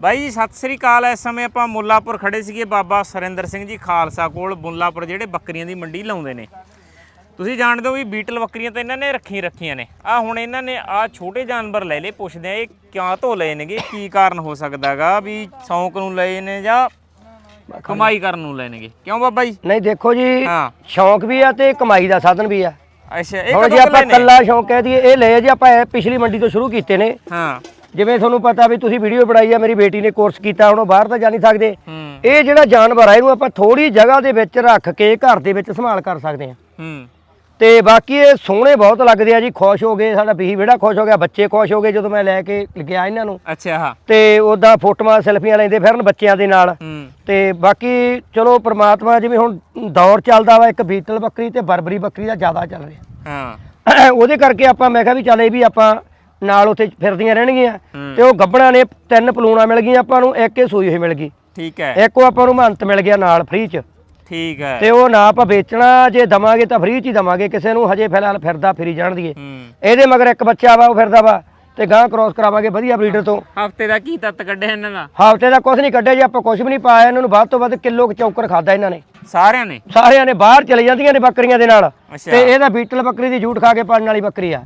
ਬਾਈ ਜੀ ਸਤਿ ਸ੍ਰੀ ਅਕਾਲ। ਇਸ ਸਮੇਂ ਆਪਾਂ ਮੁੱਲਾਪੁਰ ਖੜੇ ਸੀਗੇ ਬਾਬਾ ਸੁਰਿੰਦਰ ਸਿੰਘ ਜੀ ਖਾਲਸਾ ਕੋਲ ਮੁੱਲਾਪੁਰ ਜਿਹੜੇ ਬੱਕਰੀਆਂ ਦੀ ਮੰਡੀ ਲਾਉਂਦੇ ਨੇ। ਤੁਸੀਂ ਜਾਣਦੇ ਹੋ ਵੀ ਬੀਟਲ ਬੱਕਰੀਆਂ ਤਾਂ ਇਹਨਾਂ ਨੇ ਰੱਖੀ ਰੱਖੀਆਂ ਨੇ। ਆ ਹੁਣ ਇਹਨਾਂ ਨੇ ਆ ਛੋਟੇ ਜਾਨਵਰ ਲੈ ਲਏ ਪੁੱਛਦੇ ਆ ਇਹ ਕਿਉਂ ਤੋਂ ਲਏ ਨੇਗੇ ਕੀ ਕਾਰਨ ਹੋ ਸਕਦਾਗਾ ਵੀ ਸ਼ੌਂਕ ਨੂੰ ਲਏ ਨੇ ਜਾਂ ਕਮਾਈ ਕਰਨ ਨੂੰ ਲਏ ਨੇਗੇ? ਕਿਉਂ ਬਾਬਾ ਜੀ? ਨਹੀਂ ਦੇਖੋ ਜੀ ਹਾਂ। ਸ਼ੌਂਕ ਵੀ ਆ ਤੇ ਕਮਾਈ ਦਾ ਸਾਧਨ ਵੀ ਆ। ਅੱਛਾ ਇਹ ਹੁਣ ਜੇ ਕਦੋਂ ਆਪਾਂ ਕੱਲਾ ਸ਼ੌਂਕ ਕਹਿ ਦਈਏ ਇਹ ਲਏ ਜੀ ਆਪਾਂ ਇਹ ਪਿਛਲੀ ਮੰਡੀ ਤੋਂ ਸ਼ੁਰੂ ਕੀਤੇ ਨੇ। ਹਾਂ। ਜਿਵੇਂ ਤੁਹਾਨੂੰ ਪਤਾ ਵੀ ਤੁਸੀਂ ਵੀਡੀਓ ਬਣਾਈ ਆ ਮੇਰੀ ਬੇਟੀ ਨੇ ਕੋਰਸ ਕੀਤਾ ਹੁਣ ਉਹ ਬਾਹਰ ਤਾਂ ਜਾ ਨਹੀਂ ਸਕਦੇ। ਇਹ ਜਿਹੜਾ ਜਾਨਵਰ ਆ ਇਹਨੂੰ ਆਪਾਂ ਥੋੜੀ ਜਗ੍ਹਾ ਦੇ ਵਿੱਚ ਰੱਖ ਕੇ ਘਰ ਦੇ ਵਿੱਚ ਸੰਭਾਲ ਕਰ ਸਕਦੇ ਹੂੰ। ਤੇ ਬਾਕੀ ਇਹ ਸੋਹਣੇ ਬਹੁਤ ਲੱਗਦੇ ਆ ਜੀ ਖੁਸ਼ ਹੋ ਗਏ ਸਾਡਾ ਬੀਹੀ ਵਿਹੜਾ ਖੁਸ਼ ਹੋ ਗਿਆ ਬੱਚੇ ਖੁਸ਼ ਹੋ ਗਏ ਜਦੋਂ ਮੈਂ ਲੈ ਕੇ ਗਿਆ ਇਹਨਾਂ ਨੂੰ। ਅੱਛਾ ਹਾਂ। ਤੇ ਉਹਦਾ ਫੋਟੋਆਂ ਸੈਲਫੀਆਂ ਲੈਂਦੇ ਫਿਰਨ ਬੱਚਿਆਂ ਦੇ ਨਾਲ। ਤੇ ਬਾਕੀ ਚਲੋ ਪ੍ਰਮਾਤਮਾ ਜਿਵੇਂ ਹੁਣ ਦੌਰ ਚੱਲਦਾ ਵਾ ਇੱਕ ਬੀਟਲ ਬੱਕਰੀ ਤੇ ਬਰਬਰੀ ਬੱਕਰੀ ਦਾ ਜ਼ਿਆਦਾ ਚੱਲ ਰਿਹਾ। ਹਾਂ। ਉਹਦੇ ਕਰਕੇ ਆਪਾਂ ਮੈਂ ਕਿਹਾ ਵੀ ਚੱਲ ਇਹ ਵੀ ਆਪਾਂ ਨਾਲ ਉੱਥੇ ਫਿਰਦੀਆਂ ਰਹਿਣਗੀਆਂ। ਤੇ ਉਹ ਗੱਬਣਾ ਨੇ ਤਿੰਨ ਪਲੂਣਾ ਮਿਲ ਗਈਆਂ ਆਪਾਂ ਨੂੰ ਇੱਕ ਹੀ ਸੂਈ ਹੋਈ ਮਿਲ ਗਈ। ਠੀਕ ਹੈ। ਇੱਕ ਉਹ ਆਪਾਂ ਨੂੰ ਮਹੰਤ ਮਿਲ ਗਿਆ ਨਾਲ ਫ੍ਰੀ ਚ। ਠੀਕ ਹੈ। ਤੇ ਉਹ ਨਾ ਆਪਾਂ ਵੇਚਣਾ ਜੇ ਦਵਾਂਗੇ ਤਾਂ ਫ੍ਰੀ ਚ ਹੀ ਦਵਾਂਗੇ ਕਿਸੇ ਨੂੰ ਹਜੇ ਫਿਲਹਾਲ ਫਿਰਦਾ ਫਿਰੀ ਜਾਣ ਦੀਏ। ਇਹਦੇ ਮਗਰ ਇੱਕ ਬੱਚਾ ਵਾ ਉਹ ਫਿਰਦਾ ਵਾ ਤੇ ਗਾਂ ਕ੍ਰੋਸ ਕਰਾਵਾਂਗੇ ਵਧੀਆ ਬਰੀਡਰ ਤੋਂ। ਹਫ਼ਤੇ ਦਾ ਕੀ ਤੱਤ ਕੱਢਿਆ ਇਹਨਾਂ ਦਾ? ਹਫ਼ਤੇ ਦਾ ਕੁਝ ਨਹੀਂ ਕੱਢਿਆ ਜੀ ਆਪਾਂ ਕੁਝ ਵੀ ਨਹੀਂ ਪਾਇਆ ਇਹਨਾਂ ਨੂੰ ਵੱਧ ਤੋਂ ਵੱਧ ਕਿਲੋ ਚੌਕਰ ਖਾਦਾ ਇਹਨਾਂ ਨੇ। ਸਾਰਿਆਂ ਨੇ? ਸਾਰਿਆਂ ਨੇ ਬਾਹਰ ਚਲੇ ਜਾਂਦੀਆਂ ਨੇ ਬੱਕਰੀਆਂ ਦੇ ਨਾਲ। ਤੇ ਇਹਦਾ ਬੀਟਲ ਬੱਕਰੀ ਦੀ ਜੂਠ ਖਾ ਕੇ ਪਾਲਣ ਵਾਲੀ ਬੱਕਰੀ ਆ।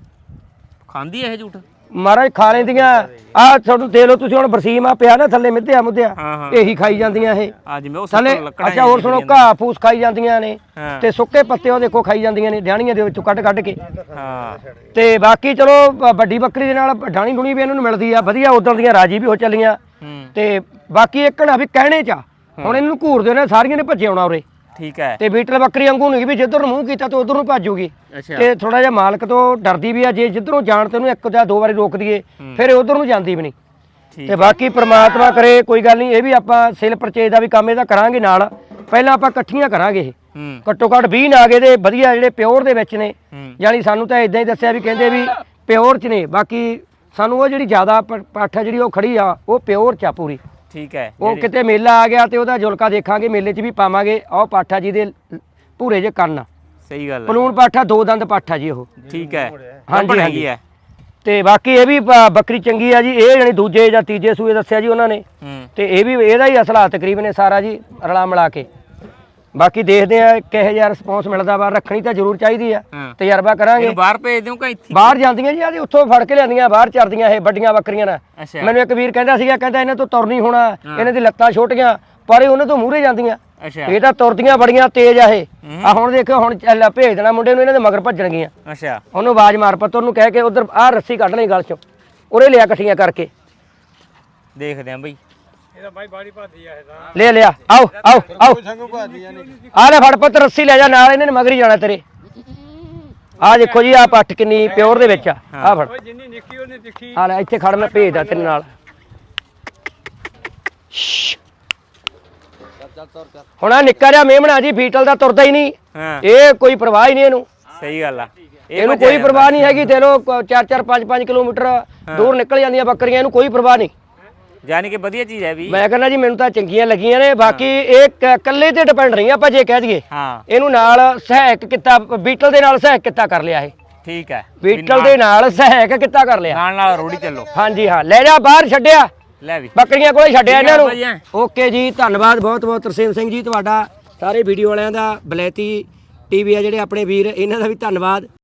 ਖਾਂਦੀ ਇਹ ਝੂਠ? ਮਹਾਰਾਜ ਖਾ ਲੈਂਦੀਆਂ। ਆ ਤੁਹਾਨੂੰ ਦੇ ਲਓ ਤੁਸੀਂ ਹੁਣ ਬਰਸੀਮਾ ਪਿਆ ਨਾ ਥੱਲੇ ਮਿੱਧਿਆ ਮੁੱਧਿਆ। ਹਾਂ ਹਾਂ। ਇਹੀ ਖਾਈ ਜਾਂਦੀਆਂ ਇਹ। ਅੱਜ ਮੈਂ ਉਹ ਥੱਲੇ ਲੱਕੜਾਂ ਅੱਛਾ ਹੋਰ ਸੁਣੋ ਘਾਹ ਫੂਸ ਖਾਈ ਜਾਂਦੀਆਂ ਨੇ। ਹਾਂ। ਤੇ ਸੁੱਕੇ ਪੱਤੇ ਉਹ ਦੇਖੋ ਖਾਈ ਜਾਂਦੀਆਂ ਨੇ ਡਾਣੀਆਂ ਦੇ ਵਿੱਚੋਂ ਕੱਢ ਕੱਢ ਕੇ। ਹਾਂ। ਤੇ ਬਾਕੀ ਚਲੋ ਵੱਡੀ ਬੱਕਰੀ ਦੇ ਨਾਲ ਡਾਣੀ ਡੁਣੀ ਵੀ ਇਹਨਾਂ ਨੂੰ ਮਿਲਦੀ ਆ ਵਧੀਆ ਉਦੋਂ ਦੀਆਂ ਰਾਜੀ ਵੀ ਹੋ ਚੱਲੀਆਂ। ਹੂੰ। ਤੇ ਬਾਕੀ ਇੱਕ ਨਾ ਵੀ ਕਹਿਣੇ ਚ ਆ। ਹੁਣ ਇਹਨੂੰ ਘੂਰਦੇ ਨੇ ਸਾਰੀਆਂ ਨੇ ਭੱਜੇ ਆਉਣਾ ਉਰੇ। ਠੀਕ ਹੈ। ਤੇ ਬੀਟਲ ਬੱਕਰੀ ਵਾਂਗੂ ਨਹੀਂ ਵੀ ਜਿੱਧਰ ਨੂੰ ਮੂੰਹ ਕੀਤਾ ਤੇ ਉਧਰ ਨੂੰ ਭੱਜੂਗੀ। ਅੱਛਾ। ਤੇ ਥੋੜਾ ਜਿਹਾ ਮਾਲਕ ਤੋਂ ਡਰਦੀ ਵੀ ਆ ਜੇ ਜਿੱਧਰੋਂ ਜਾਣ ਤੇ ਉਹਨੂੰ ਇੱਕ ਜਾਂ ਦੋ ਵਾਰੀ ਰੋਕ ਦਈਏ ਫਿਰ ਉਧਰ ਨੂੰ ਜਾਂਦੀ ਵੀ ਨਹੀਂ। ਤੇ ਬਾਕੀ ਪ੍ਰਮਾਤਮਾ ਕਰੇ ਕੋਈ ਗੱਲ ਨਹੀਂ ਇਹ ਵੀ ਆਪਾਂ ਸੇਲ ਪਰਚੇਜ ਦਾ ਵੀ ਕੰਮ ਇਹਦਾ ਕਰਾਂਗੇ ਨਾਲ। ਪਹਿਲਾਂ ਆਪਾਂ ਇਕੱਠੀਆਂ ਕਰਾਂਗੇ ਇਹ। ਘੱਟੋ ਘੱਟ 20 ਨਾਗੇ ਦੇ ਵਧੀਆ ਜਿਹੜੇ ਪਿਓਰ ਦੇ ਵਿੱਚ ਨੇ। ਯਾਨੀ ਸਾਨੂੰ ਤਾਂ ਇਦਾਂ ਹੀ ਦੱਸਿਆ ਵੀ ਕਹਿੰਦੇ ਵੀ ਪਿਓਰ ਚ ਨੇ। ਬਾਕੀ ਸਾਨੂੰ ਉਹ ਜਿਹੜੀ ਜ਼ਿਆਦਾ ਪੱਠ ਜਿਹੜੀ ਉਹ ਖੜੀ ਆ ਉਹ ਪਿਓਰ ਚ ਆ ਪੂਰੀ। ਠੀਕ ਹੈ। ਉਹ ਕਿਤੇ ਮੇਲਾ ਆ ਗਿਆ ਤੇ ਉਹਦਾ ਜੁਲਕਾ ਦੇਖਾਂਗੇ ਮੇਲੇ 'ਚ ਵੀ ਪਾਵਾਂਗੇ। ਆਹ ਪਾਠਾ ਜੀ ਦੇ ਭੂਰੇ ਜੇ ਕੰਨ। ਸਹੀ ਗੱਲ ਹੈ। ਪਲੂਣ ਪਾਠਾ ਦੋ ਦੰਦ ਪਾਠਾ ਜੀ ਉਹ। ਠੀਕ ਹੈ। ਹਾਂਜੀ, ਹਾਂਜੀ। ਹਾਂਜੀ। ਹੈ। ਤੇ ਬਾਕੀ ਇਹ ਵੀ ਬ- ਬੱਕਰੀ ਚੰਗੀ ਆ ਜੀ। ਇਹ ਜਾਨੀ ਦੂਜੇ ਜਾਂ ਤੀਜੇ ਸੂਏ ਦੱਸਿਆ ਜੀ ਉਹਨਾਂ ਨੇ। ਹੂੰ। ਤੇ ਇਹ ਵੀ ਇਹਦਾ ਹੀ ਅਸਲਾ ਤਕਰੀਬਨ ਹੈ ਸਾਰਾ ਜੀ ਰਲਾ ਮਿਲਾ ਕੇ। ਬਾਕੀ ਦੇਖਦੇ ਆ ਕਿਹੋ ਜਿਹਾ ਰਿਸਪੌਂਸ ਮਿਲਦਾ ਵਾ ਰੱਖਣੀ ਤਾਂ ਜ਼ਰੂਰ ਚਾਹੀਦੀ ਆ ਹਾਂ। ਤਜਰਬਾ ਕਰਾਂਗੇ। ਇਹਨੂੰ ਬਾਹਰ ਭੇਜ ਦਿਓ ਕਿ ਇੱਥੇ। ਬਾਹਰ ਜਾਂਦੀਆਂ ਜੀ ਆਦੀ ਉੱਥੋਂ ਫੜ ਕੇ ਲਿਆਂਦੀਆਂ ਬਾਹਰ ਚਰਦੀਆਂ ਇਹ ਵੱਡੀਆਂ ਬੱਕਰੀਆਂ ਨਾਲ। ਅੱਛਾ। ਮੈਨੂੰ ਇੱਕ ਵੀਰ ਕਹਿੰਦਾ ਸੀਗਾ ਕਹਿੰਦਾ ਇਹਨਾਂ ਤੋਂ ਤੁਰ ਨਹੀਂ ਹੋਣਾ ਇਹਨਾਂ ਦੀ ਲੱਤਾਂ ਛੋਟੀਆਂ ਪਰ ਇਹ ਉਹਨਾਂ ਤੋਂ ਮੂਹਰੇ ਜਾਂਦੀਆਂ। ਅੱਛਾ। ਇਹ ਤਾਂ ਤੁਰਦੀਆਂ ਬੜੀਆਂ ਤੇਜ਼ ਆ ਇਹ। ਆ ਹੁਣ ਦੇਖੋ ਹੁਣ ਚੱਲ ਭੇਜ ਦੇਣਾ ਮੁੰਡੇ ਨੂੰ ਇਹਨਾਂ ਦੇ ਮਗਰ ਭੱਜਣਗੀਆਂ ਅੱਛਾ। ਉਹਨੂੰ ਆਵਾਜ਼ ਮਾਰ ਪੱਤ ਉਹਨੂੰ ਕਹਿ ਕੇ ਉਧਰ ਆਹ ਰੱਸੀ ਕੱਢ ਲਈ ਗਲ ਚੋਂ। ਉਰੇ ਲਿਆ ਇਕੱਠੀਆਂ ਕਰਕੇ। ਦੇਖਦੇ ਆਂ ਬਈ। ਲੈ ਲਿਆ ਆਓ ਆਓ ਆਓ। ਆ ਲੈ ਫੜ ਪੁੱਤ ਰੱਸੀ ਲੈ ਜਾ ਨਾਲ ਇਹਨਾਂ ਨੇ ਮਗਰ ਹੀ ਜਾਣਾ ਤੇਰੇ। ਆ ਦੇਖੋ ਜੀ ਆ ਪੱਠ ਕਿੰਨੀ ਪਿਓਰ ਦੇ ਵਿੱਚ ਆ। ਆ ਫੜ। ਜਿੰਨੀ ਨਿੱਕੀ ਉਹਨੇ ਤਿੱਖੀ ਆ ਲੈ ਇੱਥੇ ਖੜ ਮੈਂ ਭੇਜਦਾ ਤੇਰੇ ਨਾਲ। ਸ਼ਸ਼। ਹੁਣ ਆ ਨਿੱਕਾ ਜਿਹਾ ਮੇਮਣਾ ਜੀ ਬੀਟਲ ਦਾ ਤੁਰਦਾ ਹੀ ਨਹੀਂ। ਹਾਂ। ਇਹ ਕੋਈ ਪਰਵਾਹ ਹੀ ਨਹੀਂ ਇਹਨੂੰ। ਸਹੀ ਗੱਲ ਆ। ਇਹ ਇਹਨੂੰ ਕੋਈ ਪਰਵਾਹ ਨਹੀਂ ਹੈਗੀ ਤੇ ਲੋ 4-4 5-5 ਕਿਲੋਮੀਟਰ ਦੂਰ ਨਿਕਲ ਜਾਂਦੀਆਂ ਬੱਕਰੀਆਂ ਇਹਨੂੰ ਕੋਈ ਪਰਵਾਹ ਨਹੀਂ। ਯਾਨੀ ਕਿ ਵਧੀਆ ਚੀਜ਼ ਹੈ ਵੀ। ਮੈਂ ਕਹਿੰਦਾ ਜੀ ਮੈਨੂੰ ਤਾਂ ਚੰਗੀਆਂ ਲੱਗੀਆਂ ਨੇ ਬਾਕੀ ਇਹ ਕ- ਇਕੱਲੇ ਤੇ ਡਿਪੈਂਡ ਨਹੀਂ ਆਪਾਂ ਜੇ ਕਹਿ ਦਈਏ। ਹਾਂ। ਇਹਨੂੰ ਨਾਲ ਸਹਾਇਕ ਕਿੱਤਾ ਬੀਟਲ ਦੇ ਨਾਲ ਸਹਾਇਕ ਕਿੱਤਾ ਕਰ ਲਿਆ ਇਹ। ਠੀਕ ਹੈ। ਬੀਟਲ ਦੇ ਨਾਲ ਸਹਾਇਕ ਕਿੱਤਾ ਕਰ ਲਿਆ। ਨਾਲ ਨਾਲ ਰੋੜੀ ਚੱਲੋ। ਹਾਂਜੀ ਹਾਂ। ਲੈ ਜਾ ਬਾਹਰ ਛੱਡਿਆ। ਲੈ ਵੀ। ਬੱਕਰੀਆਂ ਕੋਲੇ ਛੱਡਿਆ ਇਹਨਾਂ ਠੀਕ ਨੂੰ ਓਕੇ ਜੀ ਧੰਨਵਾਦ ਬਹੁਤ ਬਹੁਤ। ਤਰਸੇਮ ਸਿੰਘ ਜੀ ਤੁਹਾਡਾ ਸਾਰੇ ਵੀਡੀਓ ਵਾਲਿਆਂ ਦਾ ਬਲੈਤੀ ਟੀਵੀ ਆ ਜਿਹੜੇ ਆਪਣੇ ਵੀਰ ਇਹਨਾਂ ਦਾ ਵੀ ਧੰਨਵਾਦ।